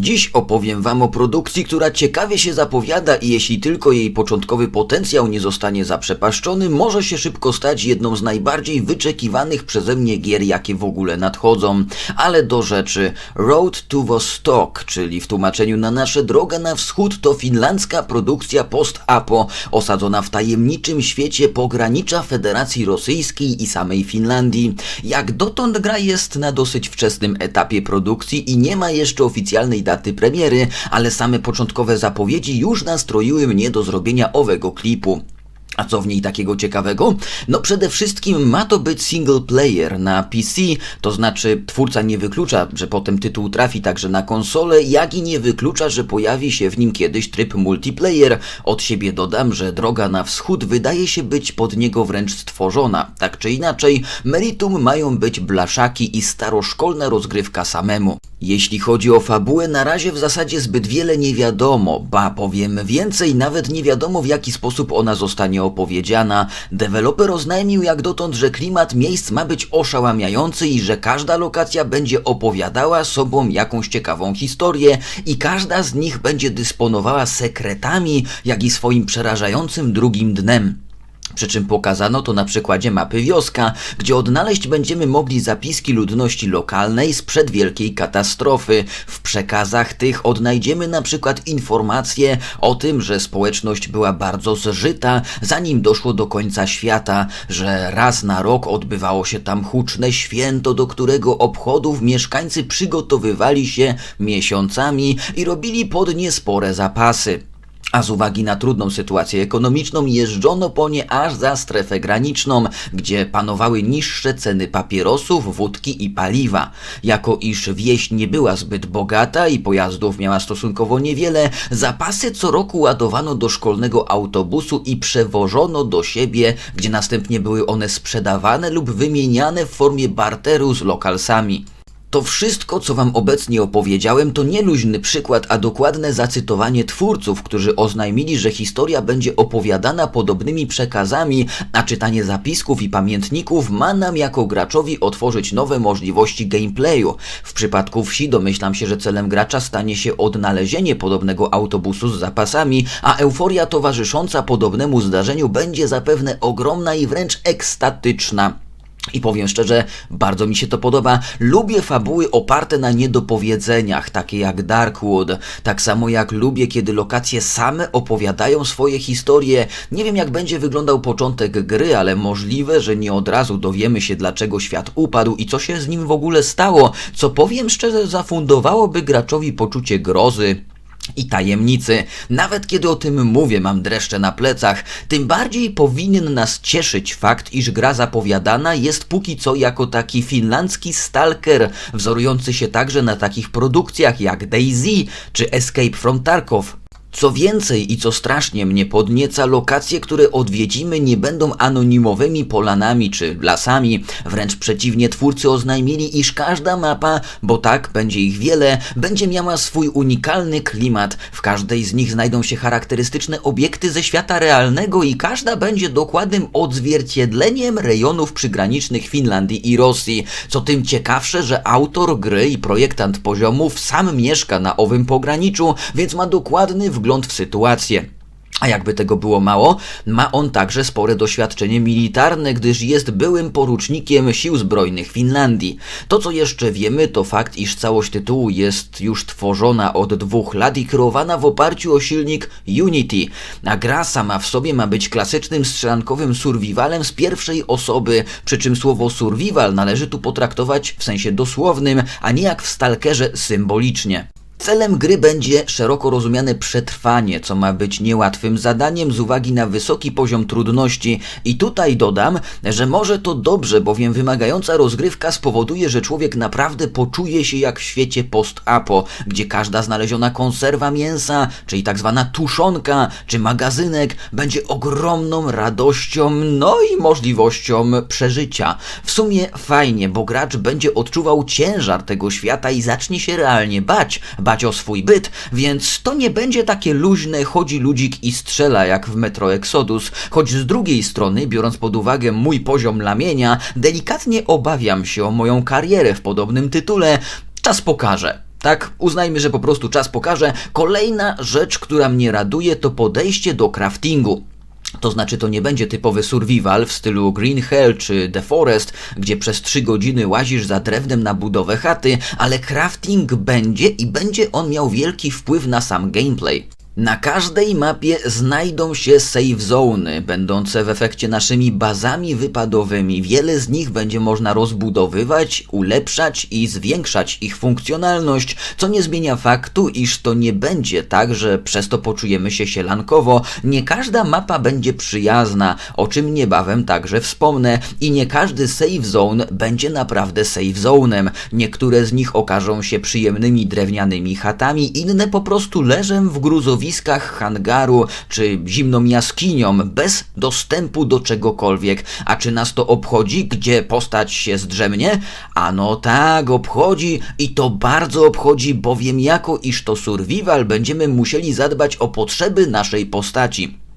Dziś opowiem Wam o produkcji, która ciekawie się zapowiada i jeśli tylko jej początkowy potencjał nie zostanie zaprzepaszczony, może się szybko stać jedną z najbardziej wyczekiwanych przeze mnie gier, jakie w ogóle nadchodzą. Ale do rzeczy. Road to Vostok, czyli w tłumaczeniu na nasze droga na wschód, to finlandzka produkcja post-apo, osadzona w tajemniczym świecie pogranicza Federacji Rosyjskiej i samej Finlandii. Jak dotąd gra jest na dosyć wczesnym etapie produkcji i nie ma jeszcze oficjalnej daty premiery, ale same początkowe zapowiedzi już nastroiły mnie do zrobienia owego klipu. A co w niej takiego ciekawego? No przede wszystkim ma to być single player na PC, to znaczy twórca nie wyklucza, że potem tytuł trafi także na konsolę, jak i nie wyklucza, że pojawi się w nim kiedyś tryb multiplayer. Od siebie dodam, że droga na wschód wydaje się być pod niego wręcz stworzona. Tak czy inaczej, meritum mają być blaszaki i staroszkolna rozgrywka samemu. Jeśli chodzi o fabułę, na razie w zasadzie zbyt wiele nie wiadomo, ba powiem więcej, nawet nie wiadomo w jaki sposób ona zostanie opowiedziana. Deweloper oznajmił jak dotąd, że klimat miejsc ma być oszałamiający i że każda lokacja będzie opowiadała sobą jakąś ciekawą historię i każda z nich będzie dysponowała sekretami, jak i swoim przerażającym drugim dnem. Przy czym pokazano to na przykładzie mapy wioska, gdzie odnaleźć będziemy mogli zapiski ludności lokalnej sprzed wielkiej katastrofy. W przekazach tych odnajdziemy na przykład informacje o tym, że społeczność była bardzo zżyta, zanim doszło do końca świata, że raz na rok odbywało się tam huczne święto, do którego obchodów mieszkańcy przygotowywali się miesiącami i robili pod nie spore zapasy. A z uwagi na trudną sytuację ekonomiczną jeżdżono po nie aż za strefę graniczną, gdzie panowały niższe ceny papierosów, wódki i paliwa. Jako iż wieś nie była zbyt bogata i pojazdów miała stosunkowo niewiele, zapasy co roku ładowano do szkolnego autobusu i przewożono do siebie, gdzie następnie były one sprzedawane lub wymieniane w formie barteru z lokalsami. To wszystko, co Wam obecnie opowiedziałem, to nie luźny przykład, a dokładne zacytowanie twórców, którzy oznajmili, że historia będzie opowiadana podobnymi przekazami, a czytanie zapisków i pamiętników ma nam jako graczowi otworzyć nowe możliwości gameplayu. W przypadku wsi domyślam się, że celem gracza stanie się odnalezienie podobnego autobusu z zapasami, a euforia towarzysząca podobnemu zdarzeniu będzie zapewne ogromna i wręcz ekstatyczna. I powiem szczerze, bardzo mi się to podoba. Lubię fabuły oparte na niedopowiedzeniach, takie jak Darkwood. Tak samo jak lubię, kiedy lokacje same opowiadają swoje historie. Nie wiem, jak będzie wyglądał początek gry, ale możliwe, że nie od razu dowiemy się, dlaczego świat upadł i co się z nim w ogóle stało. Co powiem szczerze, zafundowałoby graczowi poczucie grozy, i tajemnicy. Nawet kiedy o tym mówię, mam dreszcze na plecach, tym bardziej powinien nas cieszyć fakt, iż gra zapowiadana jest póki co jako taki finlandzki stalker, wzorujący się także na takich produkcjach jak Daisy czy Escape from Tarkov. Co więcej i co strasznie mnie podnieca, lokacje, które odwiedzimy nie będą anonimowymi polanami czy lasami. Wręcz przeciwnie, twórcy oznajmili, iż każda mapa, bo tak, będzie ich wiele, będzie miała swój unikalny klimat. W każdej z nich znajdą się charakterystyczne obiekty ze świata realnego i każda będzie dokładnym odzwierciedleniem rejonów przygranicznych Finlandii i Rosji. Co tym ciekawsze, że autor gry i projektant poziomów sam mieszka na owym pograniczu, więc ma dokładny wgląd w sytuację. A jakby tego było mało, ma on także spore doświadczenie militarne, gdyż jest byłym porucznikiem sił zbrojnych Finlandii. To co jeszcze wiemy, to fakt, iż całość tytułu jest już tworzona od dwóch lat i kreowana w oparciu o silnik Unity, a gra sama w sobie ma być klasycznym strzelankowym survivalem z pierwszej osoby, przy czym słowo survival należy tu potraktować w sensie dosłownym, a nie jak w Stalkerze symbolicznie. Celem gry będzie szeroko rozumiane przetrwanie, co ma być niełatwym zadaniem z uwagi na wysoki poziom trudności. I tutaj dodam, że może to dobrze, bowiem wymagająca rozgrywka spowoduje, że człowiek naprawdę poczuje się jak w świecie post-apo, gdzie każda znaleziona konserwa mięsa, czyli tak zwana tuszonka, czy magazynek będzie ogromną radością, no i możliwością przeżycia. W sumie fajnie, bo gracz będzie odczuwał ciężar tego świata i zacznie się realnie bać dbać o swój byt, więc to nie będzie takie luźne chodzi ludzik i strzela jak w Metro Exodus, choć z drugiej strony, biorąc pod uwagę mój poziom lamienia, delikatnie obawiam się o moją karierę w podobnym tytule. Czas pokaże. Tak, uznajmy, że po prostu czas pokaże. Kolejna rzecz, która mnie raduje, to podejście do craftingu. To znaczy, to nie będzie typowy survival w stylu Green Hell czy The Forest, gdzie przez 3 godziny łazisz za drewnem na budowę chaty, ale crafting będzie i będzie on miał wielki wpływ na sam gameplay. Na każdej mapie znajdą się save zony, będące w efekcie naszymi bazami wypadowymi. Wiele z nich będzie można rozbudowywać, ulepszać i zwiększać ich funkcjonalność, co nie zmienia faktu, iż to nie będzie tak, że przez to poczujemy się sielankowo. Nie każda mapa będzie przyjazna, o czym niebawem także wspomnę, i nie każdy save zone będzie naprawdę save zonem. Niektóre z nich okażą się przyjemnymi drewnianymi chatami, inne po prostu leżem w gruzowisku hangaru czy zimną jaskinią bez dostępu do czegokolwiek. A czy nas to obchodzi, gdzie postać się zdrzemnie? Ano tak, obchodzi i to bardzo obchodzi, bowiem jako iż to survival będziemy musieli zadbać o potrzeby naszej postaci.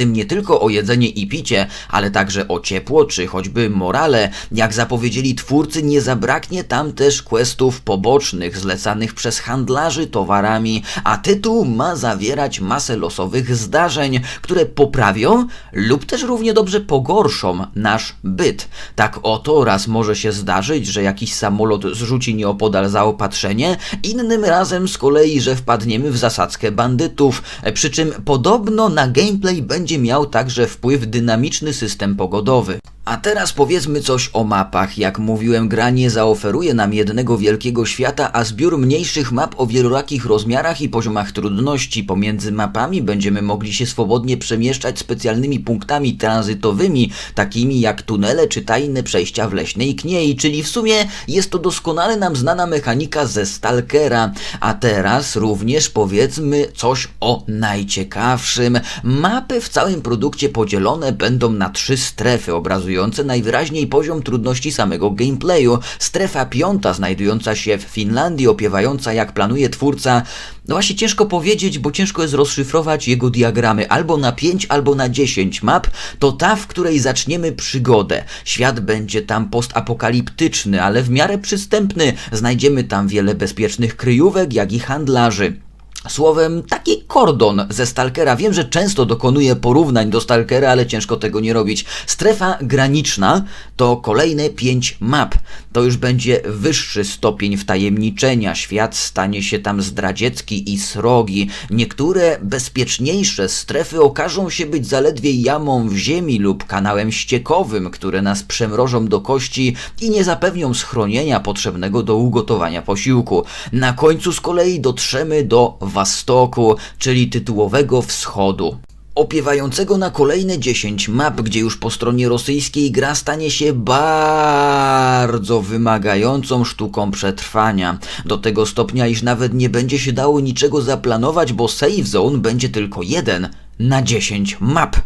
Tym nie tylko o jedzenie i picie, ale także o ciepło czy choćby morale. Jak zapowiedzieli twórcy, nie zabraknie tam też questów pobocznych zlecanych przez handlarzy towarami, a tytuł ma zawierać masę losowych zdarzeń, które poprawią lub też równie dobrze pogorszą nasz byt. Tak oto raz może się zdarzyć, że jakiś samolot zrzuci nieopodal zaopatrzenie, innym razem z kolei, że wpadniemy w zasadzkę bandytów, przy czym podobno na gameplay będzie miał także wpływ dynamiczny system pogodowy. A teraz powiedzmy coś o mapach. Jak mówiłem, gra nie zaoferuje nam jednego wielkiego świata, a zbiór mniejszych map o wielorakich rozmiarach i poziomach trudności. Pomiędzy mapami będziemy mogli się swobodnie przemieszczać specjalnymi punktami tranzytowymi, takimi jak tunele czy tajne przejścia w leśnej kniei, czyli w sumie jest to doskonale nam znana mechanika ze Stalkera. A teraz również powiedzmy coś o najciekawszym. Mapy w całym produkcie podzielone będą na trzy strefy obrazujące najwyraźniej poziom trudności samego gameplayu. Strefa piąta, znajdująca się w Finlandii, opiewająca jak planuje twórca. No właśnie ciężko powiedzieć, bo ciężko jest rozszyfrować jego diagramy albo na 5, albo na 10 map. To ta, w której zaczniemy przygodę. Świat będzie tam postapokaliptyczny, ale w miarę przystępny. Znajdziemy tam wiele bezpiecznych kryjówek, jak i handlarzy. Słowem, taki kordon ze Stalkera. Wiem, że często dokonuję porównań do Stalkera, ale ciężko tego nie robić. Strefa graniczna to kolejne pięć map. To już będzie wyższy stopień wtajemniczenia. Świat stanie się tam zdradziecki i srogi. Niektóre bezpieczniejsze strefy okażą się być zaledwie jamą w ziemi lub kanałem ściekowym, które nas przemrożą do kości i nie zapewnią schronienia potrzebnego do ugotowania posiłku. Na końcu z kolei dotrzemy do Wastoku, czyli tytułowego wschodu opiewającego na kolejne 10 map, gdzie już po stronie rosyjskiej gra stanie się bardzo wymagającą sztuką przetrwania. Do tego stopnia, iż nawet nie będzie się dało niczego zaplanować, bo save zone będzie tylko jeden na 10 map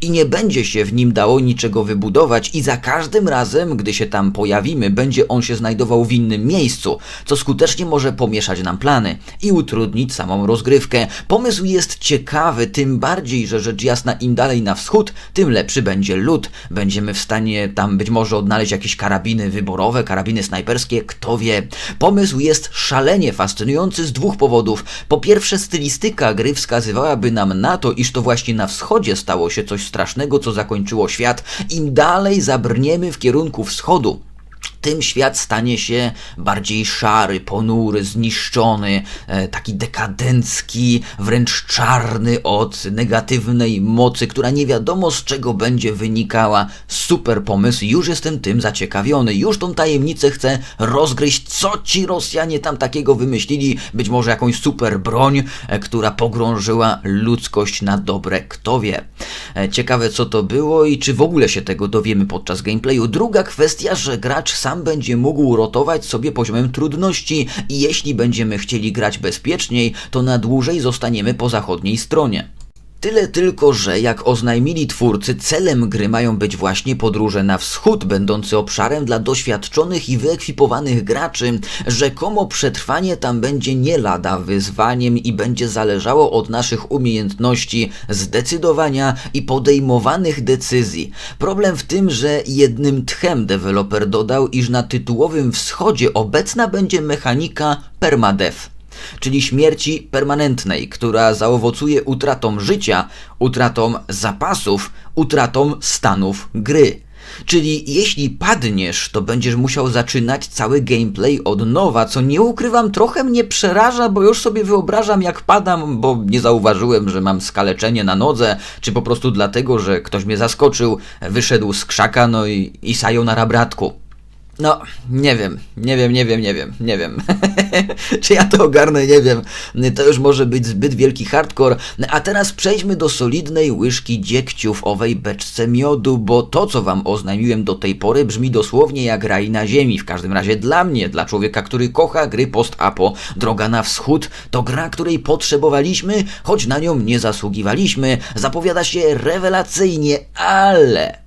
i nie będzie się w nim dało niczego wybudować i za każdym razem, gdy się tam pojawimy, będzie on się znajdował w innym miejscu, co skutecznie może pomieszać nam plany i utrudnić samą rozgrywkę. Pomysł jest ciekawy, tym bardziej, że rzecz jasna im dalej na wschód, tym lepszy będzie lód. Będziemy w stanie tam być może odnaleźć jakieś karabiny wyborowe, karabiny snajperskie, kto wie. Pomysł jest szalenie fascynujący z dwóch powodów. Po pierwsze, stylistyka gry wskazywałaby nam na to, iż to właśnie na wschodzie stało się coś strasznego, co zakończyło świat, im dalej zabrniemy w kierunku wschodu, tym świat stanie się bardziej szary, ponury, zniszczony, e, taki dekadencki, wręcz czarny od negatywnej mocy, która nie wiadomo z czego będzie wynikała. Super pomysł, już jestem tym zaciekawiony, już tą tajemnicę chcę rozgryźć, co ci Rosjanie tam takiego wymyślili, być może jakąś super broń, e, która pogrążyła ludzkość na dobre, kto wie. E, ciekawe co to było i czy w ogóle się tego dowiemy podczas gameplayu. Druga kwestia, że gracz sam sam będzie mógł rotować sobie poziomem trudności i jeśli będziemy chcieli grać bezpieczniej, to na dłużej zostaniemy po zachodniej stronie. Tyle tylko, że jak oznajmili twórcy, celem gry mają być właśnie podróże na wschód, będący obszarem dla doświadczonych i wyekwipowanych graczy. Rzekomo przetrwanie tam będzie nie lada wyzwaniem i będzie zależało od naszych umiejętności, zdecydowania i podejmowanych decyzji. Problem w tym, że jednym tchem deweloper dodał, iż na tytułowym wschodzie obecna będzie mechanika permadeath czyli śmierci permanentnej, która zaowocuje utratą życia, utratą zapasów, utratą stanów gry. Czyli jeśli padniesz, to będziesz musiał zaczynać cały gameplay od nowa, co nie ukrywam, trochę mnie przeraża, bo już sobie wyobrażam jak padam, bo nie zauważyłem, że mam skaleczenie na nodze, czy po prostu dlatego, że ktoś mnie zaskoczył, wyszedł z krzaka, no i, i na rabratku. No, nie wiem, nie wiem, nie wiem, nie wiem, nie wiem. Czy ja to ogarnę, nie wiem. To już może być zbyt wielki hardcore. A teraz przejdźmy do solidnej łyżki dziegciu w owej beczce miodu, bo to, co wam oznajmiłem do tej pory, brzmi dosłownie jak raj na ziemi. W każdym razie dla mnie, dla człowieka, który kocha gry post-apo. Droga na wschód to gra, której potrzebowaliśmy, choć na nią nie zasługiwaliśmy. Zapowiada się rewelacyjnie, ale...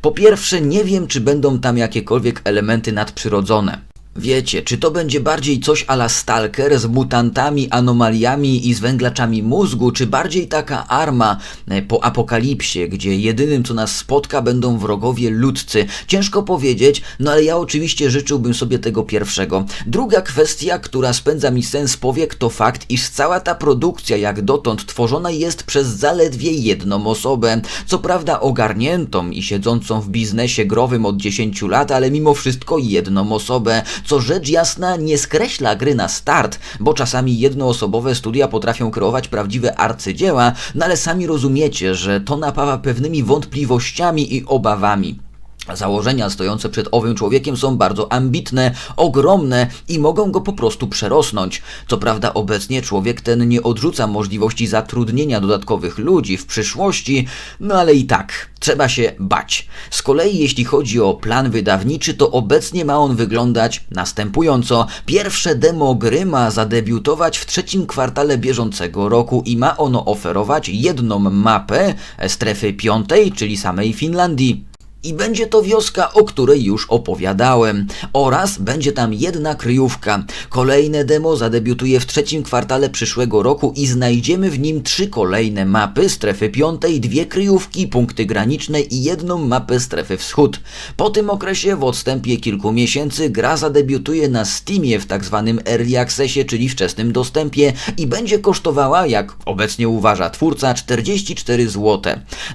Po pierwsze, nie wiem, czy będą tam jakiekolwiek elementy nadprzyrodzone. Wiecie, czy to będzie bardziej coś ala Stalker z mutantami, anomaliami i z węglaczami mózgu, czy bardziej taka arma e, po apokalipsie, gdzie jedynym co nas spotka będą wrogowie ludzcy? Ciężko powiedzieć, no ale ja oczywiście życzyłbym sobie tego pierwszego. Druga kwestia, która spędza mi sens powiek, to fakt, iż cała ta produkcja jak dotąd tworzona jest przez zaledwie jedną osobę. Co prawda ogarniętą i siedzącą w biznesie growym od 10 lat, ale mimo wszystko jedną osobę co rzecz jasna nie skreśla gry na start, bo czasami jednoosobowe studia potrafią kreować prawdziwe arcydzieła, no ale sami rozumiecie, że to napawa pewnymi wątpliwościami i obawami. Założenia stojące przed owym człowiekiem są bardzo ambitne, ogromne i mogą go po prostu przerosnąć. Co prawda obecnie człowiek ten nie odrzuca możliwości zatrudnienia dodatkowych ludzi w przyszłości, no ale i tak trzeba się bać. Z kolei jeśli chodzi o plan wydawniczy, to obecnie ma on wyglądać następująco. Pierwsze demo gry ma zadebiutować w trzecim kwartale bieżącego roku i ma ono oferować jedną mapę strefy piątej, czyli samej Finlandii. I będzie to wioska, o której już opowiadałem. Oraz będzie tam jedna kryjówka. Kolejne demo zadebiutuje w trzecim kwartale przyszłego roku i znajdziemy w nim trzy kolejne mapy strefy piątej, dwie kryjówki, punkty graniczne i jedną mapę strefy wschód. Po tym okresie, w odstępie kilku miesięcy, gra zadebiutuje na Steamie w tak zwanym Early Accessie, czyli wczesnym dostępie i będzie kosztowała, jak obecnie uważa twórca, 44 zł.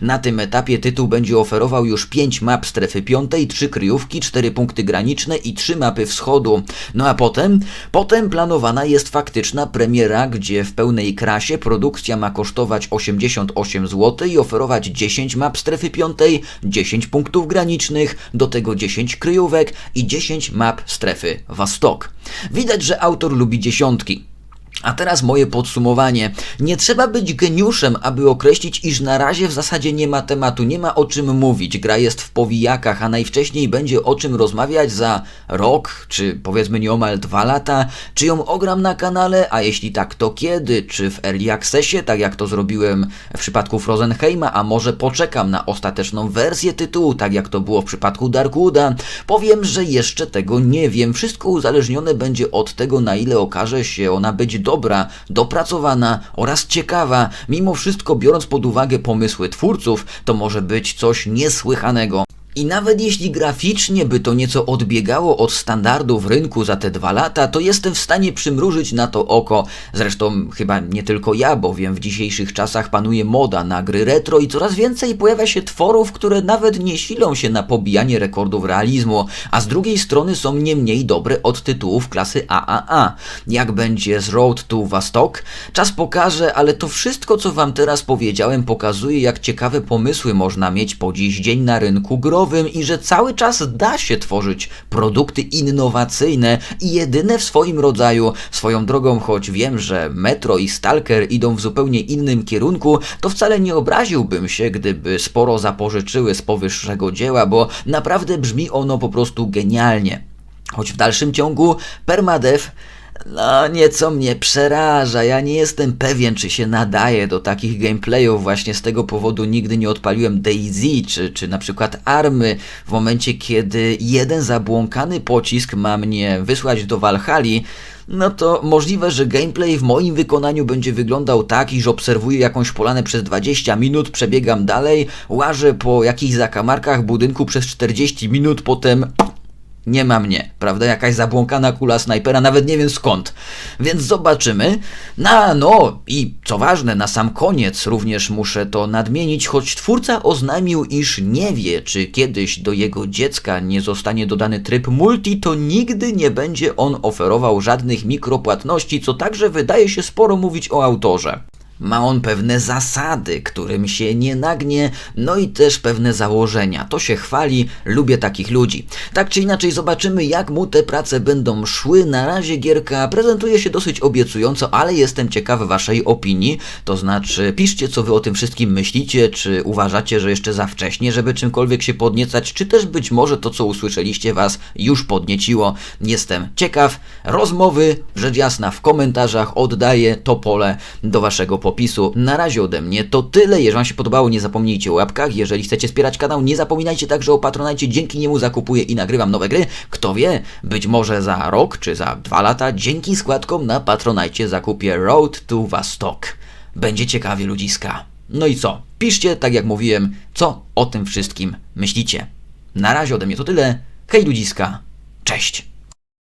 Na tym etapie tytuł będzie oferował już 5 5 map strefy piątej, 3 kryjówki, 4 punkty graniczne i 3 mapy wschodu. No a potem? Potem planowana jest faktyczna premiera, gdzie w pełnej krasie produkcja ma kosztować 88 zł i oferować 10 map strefy piątej, 10 punktów granicznych, do tego 10 kryjówek i 10 map strefy Wastok. Widać, że autor lubi dziesiątki. A teraz moje podsumowanie. Nie trzeba być geniuszem, aby określić, iż na razie w zasadzie nie ma tematu, nie ma o czym mówić. Gra jest w powijakach, a najwcześniej będzie o czym rozmawiać za rok, czy powiedzmy nieomal dwa lata. Czy ją ogram na kanale, a jeśli tak, to kiedy? Czy w Early Accessie, tak jak to zrobiłem w przypadku Frozenheima, a może poczekam na ostateczną wersję tytułu, tak jak to było w przypadku Darkwooda? Powiem, że jeszcze tego nie wiem. Wszystko uzależnione będzie od tego, na ile okaże się ona być dobra, dopracowana oraz ciekawa, mimo wszystko biorąc pod uwagę pomysły twórców, to może być coś niesłychanego. I nawet jeśli graficznie by to nieco odbiegało od standardów rynku za te dwa lata, to jestem w stanie przymrużyć na to oko. Zresztą chyba nie tylko ja, bowiem w dzisiejszych czasach panuje moda na gry retro i coraz więcej pojawia się tworów, które nawet nie silą się na pobijanie rekordów realizmu, a z drugiej strony są nie mniej dobre od tytułów klasy AAA. Jak będzie z Road to Wastok? Czas pokaże, ale to wszystko, co wam teraz powiedziałem, pokazuje, jak ciekawe pomysły można mieć po dziś dzień na rynku gro i że cały czas da się tworzyć produkty innowacyjne i jedyne w swoim rodzaju. Swoją drogą, choć wiem, że Metro i Stalker idą w zupełnie innym kierunku, to wcale nie obraziłbym się, gdyby sporo zapożyczyły z powyższego dzieła, bo naprawdę brzmi ono po prostu genialnie. Choć w dalszym ciągu permadeath No, nieco mnie przeraża. Ja nie jestem pewien, czy się nadaje do takich gameplayów. Właśnie z tego powodu nigdy nie odpaliłem Daisy, czy, czy na przykład Army. W momencie, kiedy jeden zabłąkany pocisk ma mnie wysłać do Walhali, no to możliwe, że gameplay w moim wykonaniu będzie wyglądał tak, iż obserwuję jakąś polanę przez 20 minut, przebiegam dalej, łażę po jakichś zakamarkach budynku przez 40 minut, potem nie ma mnie, prawda? Jakaś zabłąkana kula snajpera, nawet nie wiem skąd. Więc zobaczymy. No, no i co ważne, na sam koniec również muszę to nadmienić, choć twórca oznajmił, iż nie wie, czy kiedyś do jego dziecka nie zostanie dodany tryb multi, to nigdy nie będzie on oferował żadnych mikropłatności, co także wydaje się sporo mówić o autorze. Ma on pewne zasady, którym się nie nagnie, no i też pewne założenia. To się chwali, lubię takich ludzi. Tak czy inaczej, zobaczymy, jak mu te prace będą szły. Na razie gierka prezentuje się dosyć obiecująco, ale jestem ciekawy Waszej opinii. To znaczy, piszcie, co Wy o tym wszystkim myślicie, czy uważacie, że jeszcze za wcześnie, żeby czymkolwiek się podniecać, czy też być może to, co usłyszeliście, Was już podnieciło. Jestem ciekaw. Rozmowy, rzecz jasna, w komentarzach oddaję to pole do Waszego popisu. Na razie ode mnie to tyle. Jeżeli Wam się podobało, nie zapomnijcie o łapkach. Jeżeli chcecie wspierać kanał, nie zapominajcie także o Patronajcie. Dzięki niemu zakupuję i nagrywam nowe gry. Kto wie, być może za rok czy za dwa lata dzięki składkom na Patronajcie zakupię Road to Wastok. Będzie ciekawie ludziska. No i co? Piszcie, tak jak mówiłem, co o tym wszystkim myślicie. Na razie ode mnie to tyle. Hej ludziska. Cześć.